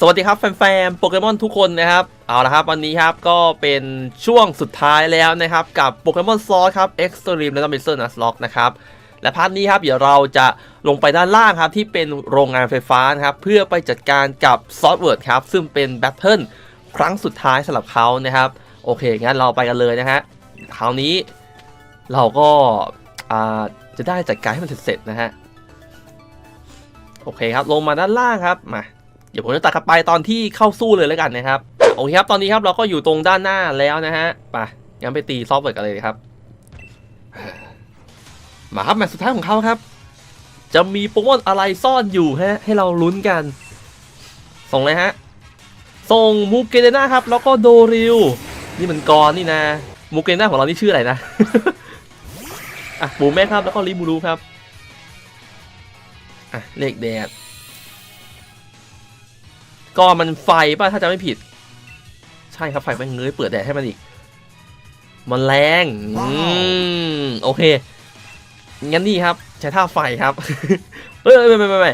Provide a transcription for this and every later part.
สวัสดีครับ แฟนๆโปเกมอนทุกคนนะครับ เอาละครับ วันนี้ครับก็เป็นช่วงสุดท้ายแล้วนะครับ กับโปเกมอนซอสครับ Extreme Random m i s s i o n Nuzlocke นะครับ และพาร์ทนี้ครับ เดี๋ยวเราจะลงไปด้านล่างครับ ที่เป็นโรงงานไฟฟ้านะครับ เพื่อไปจัดการกับซอสเวิร์ดครับ ซึ่งเป็นแบทเทิลครั้งสุดท้ายสำหรับเขานะครับ โอเค งั้นเราไปกันเลยนะฮะคราวนี้เราก็จะได้จัดการให้มันเสร็จๆนะฮะโอเคครับลงมาด้านล่างครับมา ดี๋ยวผมจะตัดกลับไปตอนที่เข้าสู้เลยแล้วกันนะครับโอเคครับตอนนี้ครับเราก็อยู่ตรงด้านหน้าแล้วนะฮะไปงั้นไปตีซอฟต์เวิร์ดกันเลยครับมาครับแมตช์สุดท้ายของเขาครับ จะมีโปเกมอนอะไรซ่อนอยู่ฮะให้เราลุ้นกัน ส่งเลยฮะ ส่งมูเกเดน่าครับ แล้วก็โดริว นี่มันกรนี่นะมูเกเดน่าของเรานี่ชื่ออะไรนะอะปูแม่ครับแล้วก็ลิมูรูครับอะเลขแดด ก็มันไฟป่ะถ้าจะไม่ผิด ใช่ครับไฟมันเงยเปิดแดดให้มันอีก มันแรงอืมโอเค งั้นนี่ครับ ใช้ท่าไฟครับ เอ้ยไม่ไม่ไม่ไม่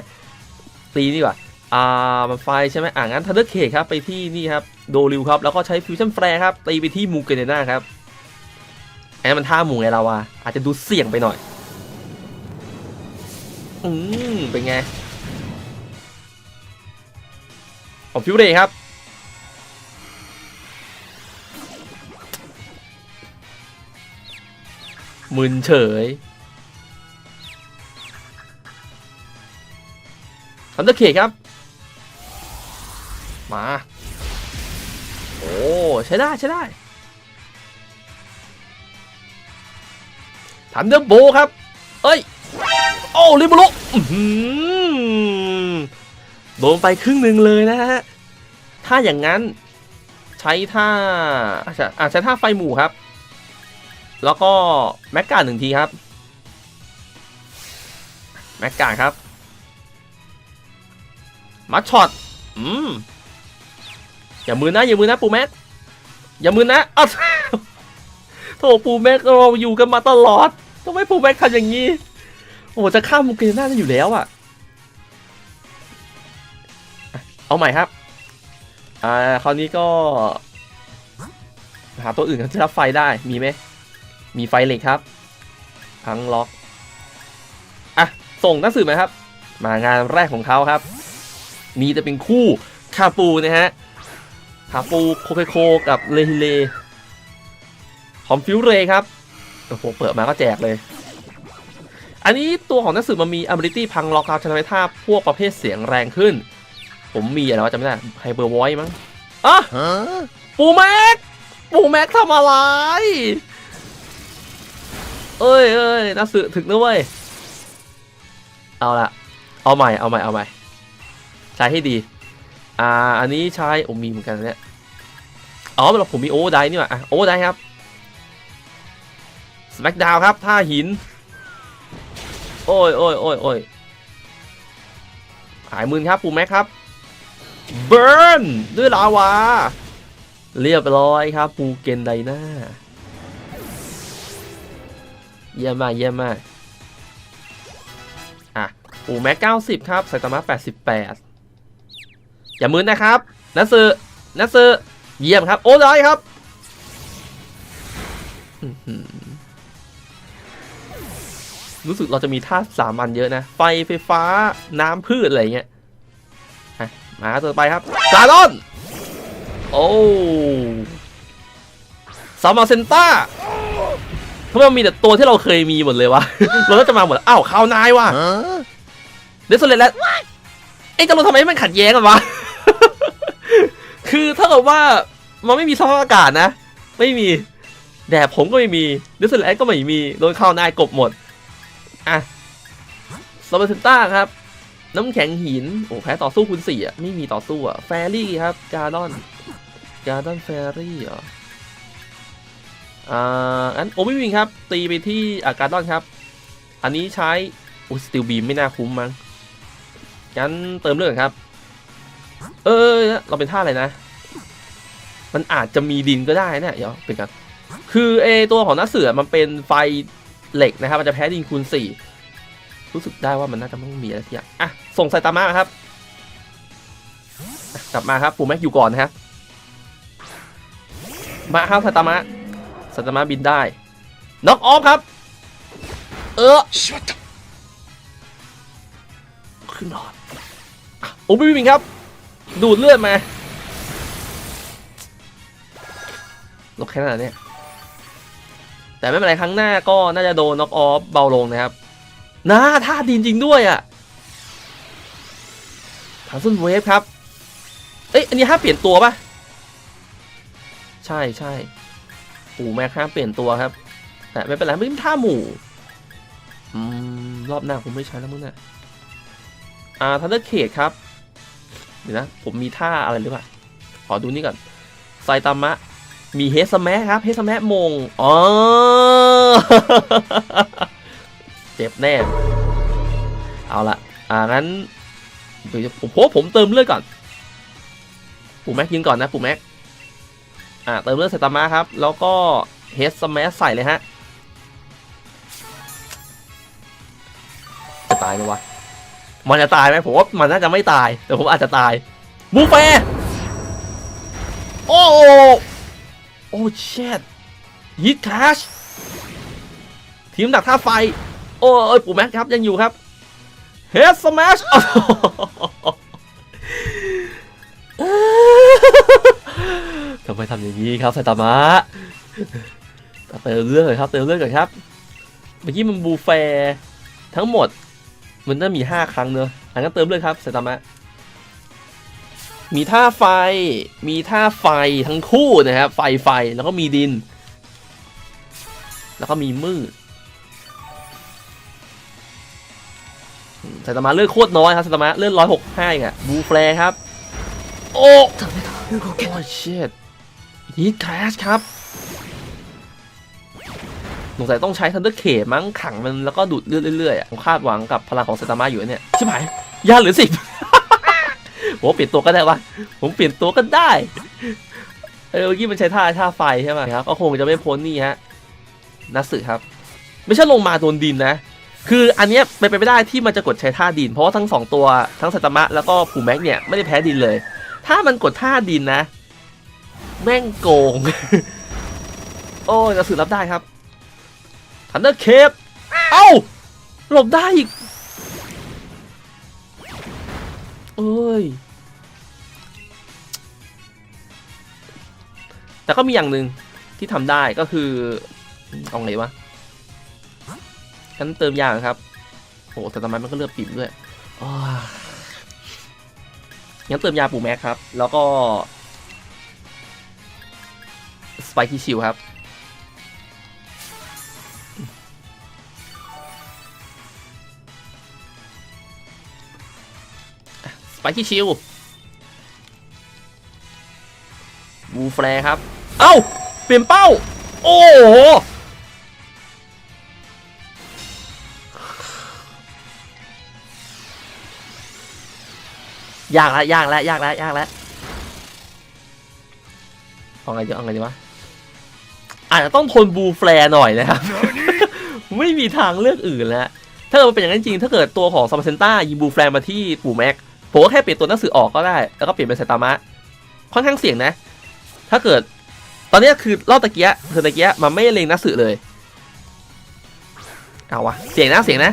ตีนี่กว่าอ่ามันไฟใช่ไหมอ่างั้นทันเดอร์เคครับไปที่นี่ครับโดริวครับ แล้วก็ใช้ฟิวชั่นแฟร์ครับ ตีไปที่มูเกเนน่าครับไอ้มันท่าหมูไงเราอะอาจจะดูเสี่ยงไปหน่อย อืมเป็นไง ของฟิวเรย์ครับ มึนเฉยทันเดอร์เคครับ มา โอ้ ใช้ได้ ใช้ได้ทันเดอร์โบครับ เอ้ย โอ้ลิบุลุอื้อหือ โดนไปครึ่งหนึ่งเลยนะฮะ ถ้าอย่างนั้นใช้ท่าอะใช้ท่าไฟหมู่ครับ แล้วก็แม็กกาหนึ่งทีครับ แม็กกาครับ มัดช็อต อืม อย่ามือนะ อย่ามือนะ ปูแม็กอย่ามือนะอ้าวโถปูแม็กเราอยู่กันมาตลอดทำไมปูแม็กทำอย่างนี้ โอ้จะข้ามมุกเกน่าจะอยู่แล้วอะ เอาใหม่ครับ อ่า คราวนี้ก็ หาตัวอื่นที่รับไฟได้ มีไหม มีไฟเหล็กครับ พังล็อก อะ ส่งหนังสือไหมครับ มางานแรกของเขาครับ มีจะเป็นคู่คาปูนะฮะคาปูโคเคโคกับเลฮิเลหอมฟิวเรย์ครับ โอ้โห เปิดมาก็แจกเลย อันนี้ตัวของหนังสือมันมี ability พังล็อกครับจะทำให้ท่าพวกประเภทเสียงแรงขึ้น ผมมีอะไรวะจำไม่ได้ไฮเปอร์วอยมั้งอะปูแม็กปูแม็กทำอะไร เอ้ยเอ้ยน่าสื่อถึงนะเว้ย เอาละเอาใหม่เอาใหม่เอาใหม่ใช้ให้ดี อ่า อันนี้ใช้โอ้มีเหมือนกันนะเนี่ยอ๋อเราผมมีโอเวอร์ไดนี่หว่าอะโอเวอร์ไดครับส c ม d ดาวครับท่าหิน โอ้ยโอ้ยโอ้ยโอ้ยหายมืนครับปูแม็กครับ เบิร์นด้วยลาวา เรียบร้อยครับปูเกนไดนาเยี่ยมมากเยี่ยมมากอะปูแม็ก90 ครับไซตามะ88 อย่ามืนนะครับนัสซือนัสซือเยี่ยมครับ โอ้ได้ครับรู้สึกเราจะมีท่าสามันเยอะนะ ไฟไฟฟ้าน้ำพืชอะไรเงี้ย มาตัวต่อไปครับซาดอน โอ้ซามาเซนต้าทำไมมันมีแต่ตัวที่เราเคยมีหมดเลยวะ เราก็จะมาหมด อ้าวข้าวนายวะเดสโซเลตแล้วเอ็งจะรู้ทำไมให้มันขัดแย้งกันวะ คือถ้าเกิดว่ามันไม่มีสภาพอากาศนะ ไม่มี แดดผมก็ไม่มีเดสโซเลตก็ไม่มี โดนข้าวนายกบหมด อะซามาเซนต้าครับ น้ำแข็งหิน โอ้แพ้ต่อสู้คูณสี่อะ ไม่มีต่อสู้อะ แฟรี่ครับ การ์ดอน การ์ดอนแฟรี่เหรอ อ่าอันโอ้ไม่มีครับ ตีไปที่อาการ์ดอนครับ อันนี้ใช้โอ้สติลบีมไม่น่าคุ้มมั้ง งั้นเติมเลือดครับ เออ เราเป็นท่าอะไรนะ มันอาจจะมีดินก็ได้เนี่ยเดี๋ยวเป็นกัน คือเอตัวของนักเสือมันเป็นไฟเหล็กนะครับ มันจะแพ้ดินคูณสี่ รู้สึกได้ว่ามันน่าจะไม่มีอะไรที่อะส่งไซตามาครับ กลับมาครับปูแม็กอยู่ก่อนนะครับมาครับไซตามะไซตามาบินได้น็อกออฟครับ เออขึ้นนอนโอ้พี่บินครับ ดูดเลือดมาลบแค่นั้นเนี่ยแต่ไม่เป็นไรครั้งหน้าก็น่าจะโดนน็อกออฟเบาลงนะครับ น่าท่าดีจริงด้วยอะทางซุนเวฟครับ เอ้ยอันนี้ห้ามเปลี่ยนตัวปะใช่ใช่ปู่แม็กห้ามเปลี่ยนตัวครับ แต่ไม่เป็นไรไม่เป็นท่าหมู่อืมรอบหน้าผมไม่ใช้แล้วมึงเนี่ยอ่าทันเดอร์เคดครับ เดี๋ยวนะ ผมมีท่าอะไรหรือเปล่า ขอดูนี่ก่อนไซตามะ มีเฮสแมะครับ เฮสแมะมง อ๋อ จ็บแน่ เอาละอ่างั้นผมผมผมเติมเลือดก่อน ปู่แม็กยิงก่อนนะ ปู่แม็ก อ่าเติมเลือดใส่ตามะครับ แล้วก็เฮสแมะใส่เลยฮะ จะตายไหมวะ มันจะตายไหมผมว่ามันน่าจะไม่ตาย แต่ผมอาจจะตายบูเฟ่โอ้โหโอ้เชดยิดคาชทีมดักท่าไฟ โอ้ยปู่แม็กครับยังอยู่ครับเฮดสมัชทำไมทำอย่างนี้ครับไซตามะเติมเลือดก่อนครับเติมเลือดก่อนครับ เมื่อกี้มันบูเฟ่ทั้งหมด มันน่ามี 5 ครั้งเนอะอันนั้นเติมเลยครับไซตามะมีท่าไฟ มีท่าไฟทั้งคู่นะครับ ไฟไฟแล้วก็มีดิน แล้วก็มีมืด ไซตามะเลือดโคตรน้อยครับไซตามะเลือดร้อยหกห้าเองอะบูแฟร์ครับ โอ้โอ้เชิดฮีทแครชครับสงสัยต้องใช้ทันเดอร์เคมั้งขังมันแล้วก็ดูดเลือดเรื่อยๆอะผมคาดหวังกับพลังของไซตามะอยู่เนี่ยใช่ไหมยาเหลือสิบผมเปลี่ยนตัวก็ได้วะผมเปลี่ยนตัวก็ได้เออเมื่อกี้มันใช้ท่าท่าไฟใช่ไหมครับก็คงจะไม่พ้นนี่ฮะนัสสึครับ ไม่ใช่ลงมาโดนดินนะ คืออันเนี้ยเป็นไปไม่ได้ที่มันจะกดใช้ท่าดิน เพราะว่าทั้งสองตัวทั้งไซตมะแล้วก็ผูแม็กเนี่ยไม่ได้แพ้ดินเลย ถ้ามันกดท่าดินนะ แม่งโกง โอ้ยนัสสึรับได้ครับทันเดอร์เคปเอ้าหลบได้อีกเอ้ยแต่ก็มีอย่างหนึ่งที่ทำได้ก็คือเอาไงวะ ฉันเติมยาก่อนครับโอ้แต่ทำไมมันก็เลือดปิ่มด้วยงั้นเติมยาปูแม็กครับ แล้วก็สไปคีชิลครับ สไปคีชิลบูแฟร์ครับ เอ้า เปลี่ยนเป้า โอ้โห ยากแล้วยากแล้วยากแล้วยากแล้วเอาไงดีเอาไงดีวะอาจจะต้องทนบูแฟร์หน่อยนะครับ ไม่มีทางเลือกอื่นแล้วถ้าเกิดมันเป็นอย่างนั้นจริง ถ้าเกิดตัวของซัมเซนต้ายิงบูแฟร์มาที่ปู่แม็กผมก็แค่เปลี่ยนตัวหนังสือออกก็ได้ แล้วก็เปลี่ยนเป็นไซตามะ ค่อนข้างเสี่ยงนะ ถ้าเกิด ตอนนี้คือรอบตะเกียะคือตะเกียะมันไม่เล็งนักสือเลย เอาวะ เสี่ยงนะ เสี่ยงนะ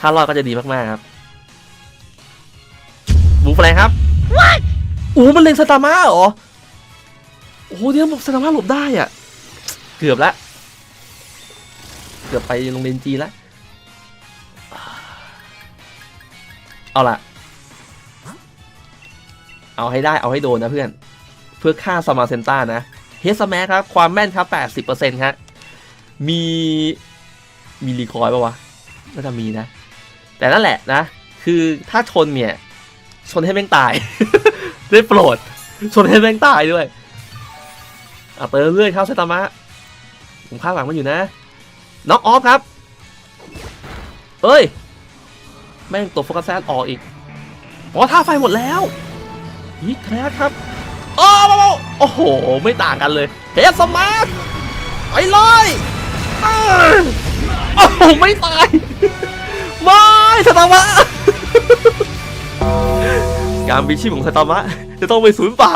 ถ้ารอดก็จะดีมากๆครับบูแฟร์ครับโอ้มันเล็งสตาร์มาเหรอ โอ้โหเดี๋ยวสตาร์มาหลบได้อะเกือบละ เกือบไปโรงเรียนจีนละ เอาล่ะ เอาให้ได้เอาให้โดนนะเพื่อน เพื่อฆ่าสมาเซนต้านะ เฮสแมครับ ความแม่นครับ 80%ครับ มี มีรีคอยล์ปะวะ น่าจะมีนะ แต่นั่นแหละนะ คือถ้าชนเนี่ย ชนให้แม่งตาย ได้โปรด ชนให้แม่งตายด้วยเอะเติมเรื่อยครับไซตามะผมคาดหวังมันอยู่นะน็อกออฟครับเอ้ย แม่งตัวโฟกัสแซดออกอีกอ๋อท่าไฟหมดแล้วยีแครครับโอ้โหโอ้โห ไม่ต่างกันเลยเฮสมาร์ทไปเลยโอ้โห ไม่ตาย สตาร์มะ การบินชีพของสตามะ จะต้องไปศูนย์เปล่า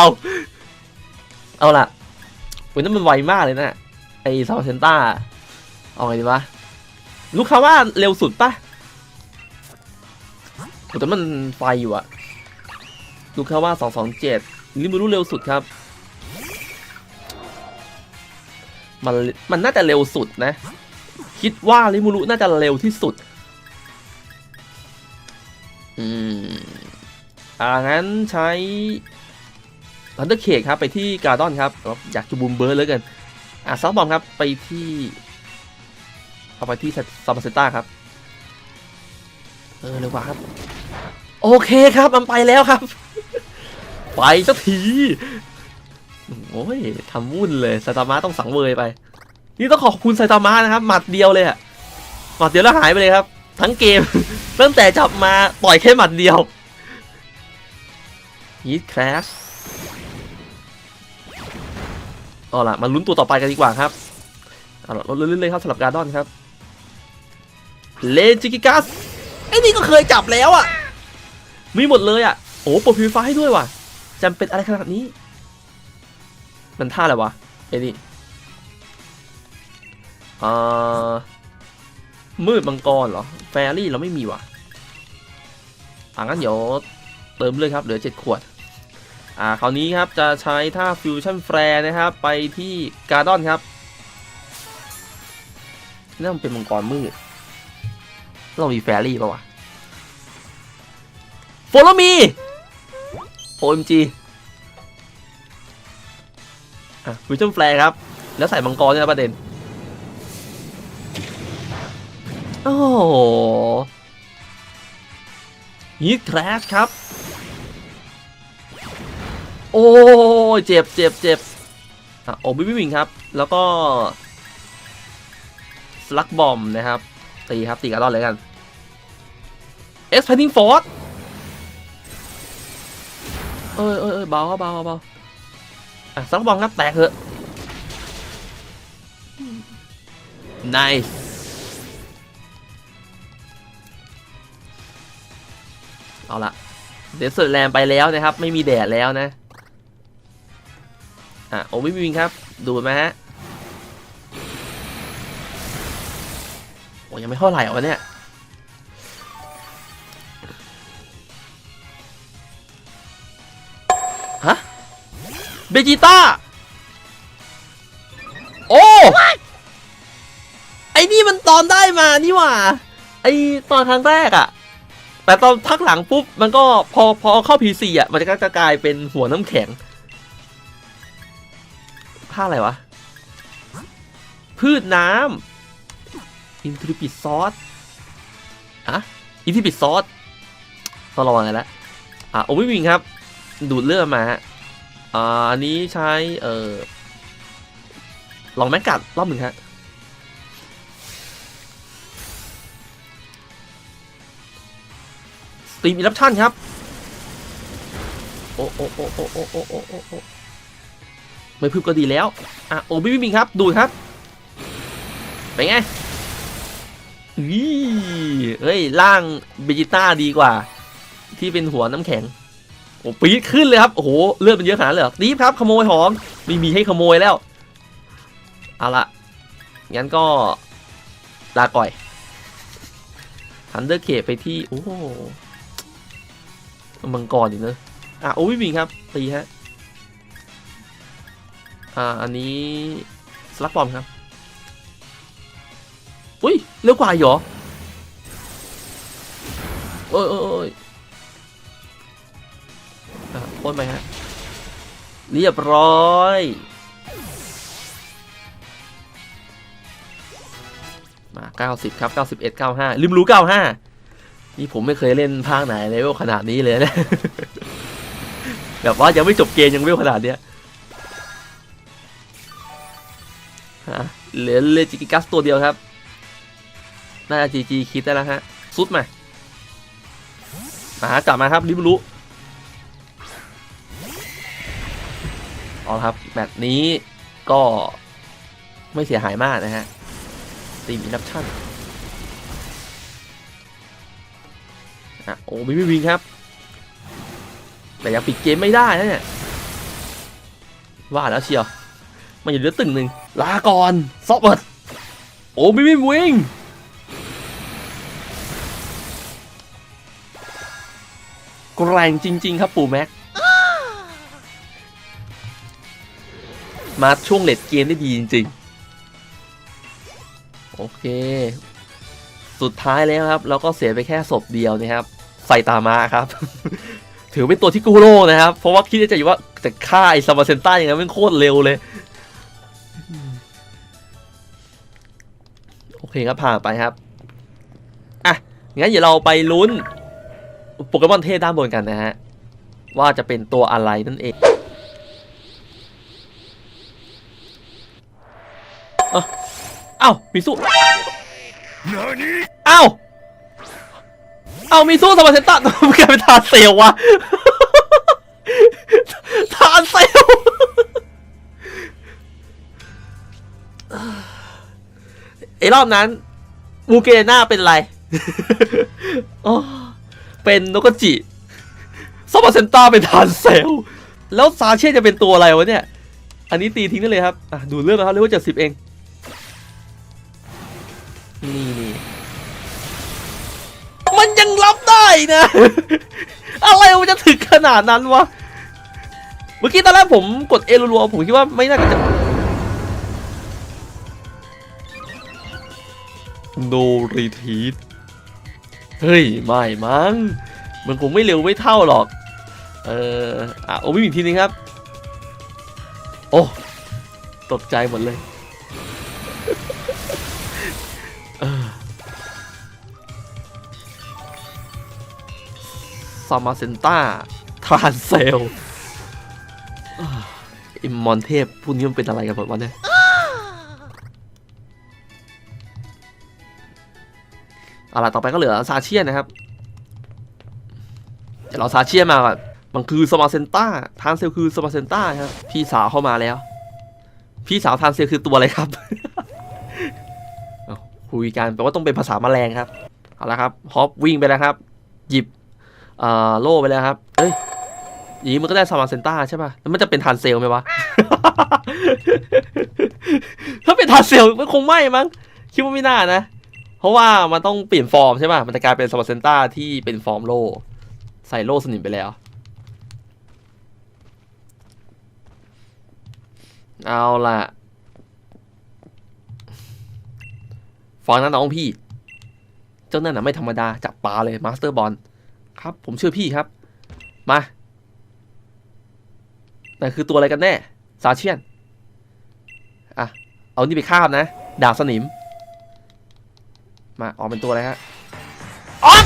เอาล่ะวันนั้นมันไวมากเลยนะไอซาวเซนต้า เอาไงดีวะ ลูกค้าว่าเร็วสุดปะแต่มันไฟอยู่อะลูกค้าว่า 227ลิมูรุเร็วสุดครับ มันมันน่าจะเร็วสุดนะคิดว่าลิมูรุน่าจะเร็วที่สุด อ่างั้นใช้ลันเดอร์เคครับไปที่การ์ดอนครับอยากจะบูมเบิร์ดเลยกันอะซับบอมครับไปที่เอาไปที่ซาบาเซต้าครับ เออเร็วกว่าครับ โอเคครับมันไปแล้วครับ ไปสักทีโอ้ยทำวุ่นเลยไซตามะต้องสังเวยไป นี่ต้องขอบคุณไซตามะนะครับ หมัดเดียวเลยอะหมัดเดียวแล้วหายไปเลยครับ ทั้งเกมตั้งแต่จับมาปล่อยแค่หมัดเดียว ยีดแครชเอาล่ะ มาลุ้นตัวต่อไปกันดีกว่าครับ เอาล่ะลุ้นๆเลยครับสำหรับการ์ดอนครับ เลจิกิกัสไอ้นี่ก็เคยจับแล้วอะมีหมดเลยอะโอ้โปรพิวไฟให้ด้วยว่ะจำเป็นอะไรขนาดนี้ มันท่าอะไรวะไอ้นี่อ่ามืดมังกรเหรอ แฟรี่เราไม่มีว่ะอ่างั้นเดี๋ยว เติมเลยครับ เหลือ 7 ขวด อ่า คราวนี้ครับ จะใช้ท่าฟิวชั่นแฟร์นะครับ ไปที่การ์ดอนครับนี่มันเป็นมังกรมืด เรามีแฟรี่ป่าวะ Follow me OMG อะวิชั่นแฟร์ครับ แล้วใส่มังกรเนี่ยนะประเด็น โอ้โหฮีทแครชครับ อ้ยเจ็บเจ็บเจ็บอะโอบิวิงครับ แล้วก็สลักบอมนะครับ ตีครับตีกันรอดเลยกันเอ็กซ์พนิงฟอร์เอ้ยเอ้ยเอ้ยเบาครับเบาเบาอะสลักบอมครับแตกเถอะ nice เอาละเดสเซอร์แลมไปแล้วนะครับ ไม่มีแดดแล้วนะ อะโอ้ไม่มีวิงครับ ดูไหมฮะโอ้ยังไม่เท่าไหร่วะเนี่ยฮะเบจิต้า โอ้ไอ้นี่มันตอนได้มานี่หว่า ไอ้ตอนครั้งแรกอะแต่ตอนพักหลังปุ๊บ มันก็พอพอเข้า PC อะ มันก็จะกลายเป็นหัวน้ำแข็ง ท่าอะไรวะ พืชน้ำอินทริปิดซอสอะอินทริปิดซอสต้องระวังกันละอะโอวิวิงครับ ดูดเลือดมาฮะอ่าอันนี้ใช้ เออลองแม็กกัดรอบหนึ่งฮะสตรีมอิรัปชันครับ โอ้โอ้โอ้โอ้โอ้โอ้โอ้ ไม่พึบก็ดีแล้ว อะโอ้บิบิมิครับ ดูครับ เป็นไงอีเฮ้ยล่างเบจิต้าดีกว่า ที่เป็นหัวน้ำแข็ง โอ้ปี๊ดขึ้นเลยครับ โอ้โห เลือดมันเยอะขนาดเลยดีฟครับ ขโมยหอมไม่มีให้ขโมยแล้ว เอาละงั้นก็ลาก่อยทันเดอร์เคไปที่ โอ้มังกรอีกเนอะอะโอ้วิวิงครับ ตีฮะ อ่าอันนี้สลักบอมครับ อุ้ยเร็วกว่าเหรอโอ้ยโอ้ยอ้ยอะโค่นไปฮะ เรียบร้อยมา 90 ครับ 91 95 ลืมรู้ 95 นี่ผมไม่เคยเล่นภาคไหนเลเวลขนาดนี้เลยนะ แบบว่ายังไม่จบเกมยังเวลขนาดเนี้ย เหลือเลจิกิกัสตัวเดียวครับ น่าจะจีจีคิดได้แล้วฮะ สุดมามาฮะกลับมาครับริบลุเอาครับแบบนี้ก็ไม่เสียหายมากนะฮะตีมอินดับชั่นอะโอ้ไม่มีวิงครับ แต่ยังปิดเกมไม่ได้นะเนี่ยว่าแล้วเชียว มันอยู่เหลือตึงหนึ่งลาก่อนซอฟเบิร์ดโอ้ไม่มีวิงแกร่งจริง ๆ ครับปู่แม็ก มาช่วงเลดเกมได้ดีจริง ๆ โอเค สุดท้ายแล้วครับ เราก็เสียไปแค่ศพเดียวนะครับ ใส่ตามาครับ ถือเป็นตัวที่กูโร่นะครับ เพราะว่าคิดในใจอยู่ว่าจะฆ่าไอ้ซามาเซนต้าอย่างนั้นมันโคตรเร็วเลย เคครับผ่านไปครับอะงั้นเดี๋ยวเราไปลุ้นโปเกมอนเทพด้านบนกันนะฮะว่าจะเป็นตัวอะไรนั่นเองเอ้ามีสู้เอ้าเอ้ามีสู้สมาเซนต้าทำไมกลายเป็นทาเซลวะทาเซล ไอ้รอบนั้นมูเกน่าเป็นไรอ๋อเป็นนกกระจิซอมบาเซนต้าเป็นทานเซล แล้วซาเช่จะเป็นตัวอะไรวะเนี่ย อันนี้ตีทิ้งได้เลยครับอะดูเรื่องนะครับเรียกว่าเจ็ดสิบเอง นี่นี่มันยังรับได้นะ อะไรมันจะถึงขนาดนั้นวะ เมื่อกี้ตอนแรกผมกดเอรัวๆผมคิดว่าไม่น่าจะ no retreat เฮ้ย ไม่มั้ง มันคงไม่เร็วไม่เท่าหรอก เอออะโอ้ไม่มีทีนึงครับ โอ้ตกใจหมดเลยซามาเซนต้า ทรานเซลอิมมอนเทพพวกนี้มันเป็นอะไรกันหมดวะเนี่ย เอาล่ะต่อไปก็เหลือซาเชียนนะครับเดี๋ยวเราซาเชียนมาก่อนมันคือสมาเซนต้าทานเซลคือสมาเซนต้าครับพี่สาวเข้ามาแล้ว พี่สาวทานเซลคือตัวอะไรครับคุยกันแปลว่าต้องเป็นภาษาแมลงครับเอาละครับฮอปวิ่งไปแล้วครับ หยิบโล่ไปแล้วครับเอ้ยอย่างนี้มันก็ได้สมาเซนต้าใช่ป่ะแล้วมันจะเป็นทานเซลไหมวะถ้าเป็นทานเซลมันคงไม่มั้งคิดว่าไม่น่านะ เพราะว่ามันต้องเปลี่ยนฟอร์มใช่ป่ะ มันจะกลายเป็นสมาเซนต้าที่เป็นฟอร์มโล่ใส่โล่สนิมไปแล้ว เอาล่ะ ฟังนะน้องพี่ เจ้านั่นน่ะไม่ธรรมดา จับปลาเลยมาสเตอร์บอลครับ ผมเชื่อพี่ครับ มานั่คือตัวอะไรกันแน่ ซาเชียน อะ เอานี่ไปคาบนะ ดาบสนิม มาออกเป็นตัวอะไรฮะออก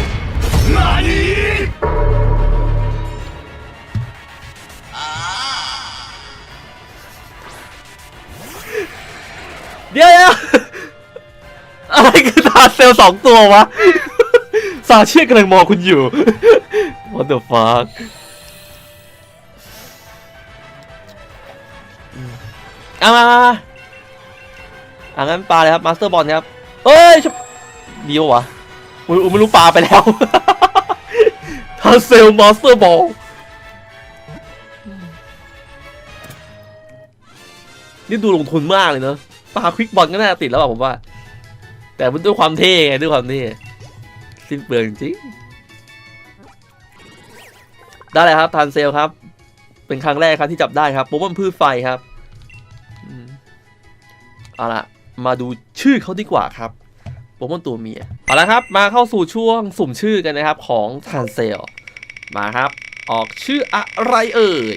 เดี๋ยวๆอะไรคือทาเซลสองตัววะซาเชียนกำลังมองคุณอยู่ What the fuck เอามามามาอะงั้นปลาเลยครับมาสเตอร์บอลครับเอ้ยชบ ดีวะวะไม่รู้ไม่รู้ปลาไปแล้วทาเซลมาสเตอร์บอลนี่ดูลงทุนมากเลยเนอะปลาควิกบอลก็น่าติดแล้วอะผมว่า แต่มันด้วยความเท่ไงด้วยความเท่สิ้นเปลืองจริงได้เลยครับทานเซลครับ เป็นครั้งแรกครับที่จับได้ครับโปเกมอนพืชไฟครับเอาล่ะ มาดูชื่อเขาดีกว่าครับ โปเกมอนตัวเมียเอาละครับมาเข้าสู่ช่วงสุ่มชื่อกันนะครับของทานเซลมาครับ ออกชื่ออะไรเอ่ย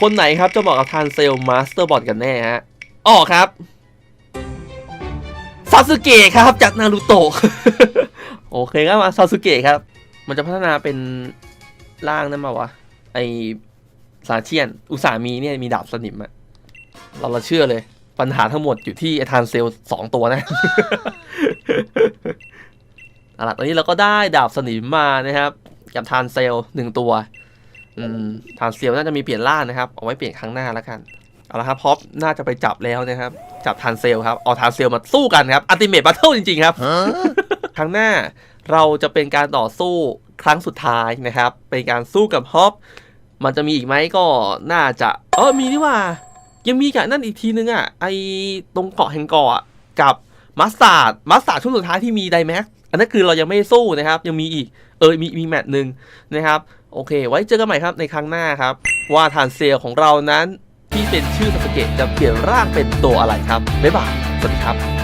คนไหนครับจะบอกกับทานเซลมาสเตอร์บอลกันแน่ฮะออกครับซาสึเกะครับจากนารูโตะโอเคครับมาซาสึเกะครับ มันจะพัฒนาเป็นร่างนั่นมาวะไอซาเชียน อุตสามีเนี่ยมีดาบสนิมอะเราเราเชื่อเลย ปัญหาทั้งหมดอยู่ที่ไอทานเซลสองตัวนะเอาล่ะตอนนี้เราก็ได้ดาบสนิมมานะครับ กับทานเซลหนึ่งตัว อืมทานเซลน่าจะมีเปลี่ยนร่างนะครับ เอาไว้เปลี่ยนครั้งหน้าแล้วกันเอาละครับพอปน่าจะไปจับแล้วนะครับ จับทานเซลครับ เอาทานเซลมาสู้กันครับอัติเมตบัตเทิลจริงๆครับครั้งหน้าเราจะเป็นการต่อสู้ครั้งสุดท้ายนะครับ เป็นการสู้กับฮอปมันจะมีอีกไหมก็น่าจะเออมีนี่ว่า ยังมีกับนั่นอีกทีนึงอะไอตรงเกาะแห่งเกาะกับมัสตาร์ดมัสตาร์ดช่วงสุดท้ายที่มีไดแม็กอันนั้นคือเรายังไม่สู้นะครับ ยังมีอีกเออมีมีแมตช์หนึ่งนะครับ โอเค ไว้เจอกันใหม่ครับในครั้งหน้าครับ ว่าทานเซลของเรานั้นที่เป็นชื่อสสเกตจะเปลี่ยนร่างเป็นตัวอะไรครับบ๊ายบายสวัสดีครับ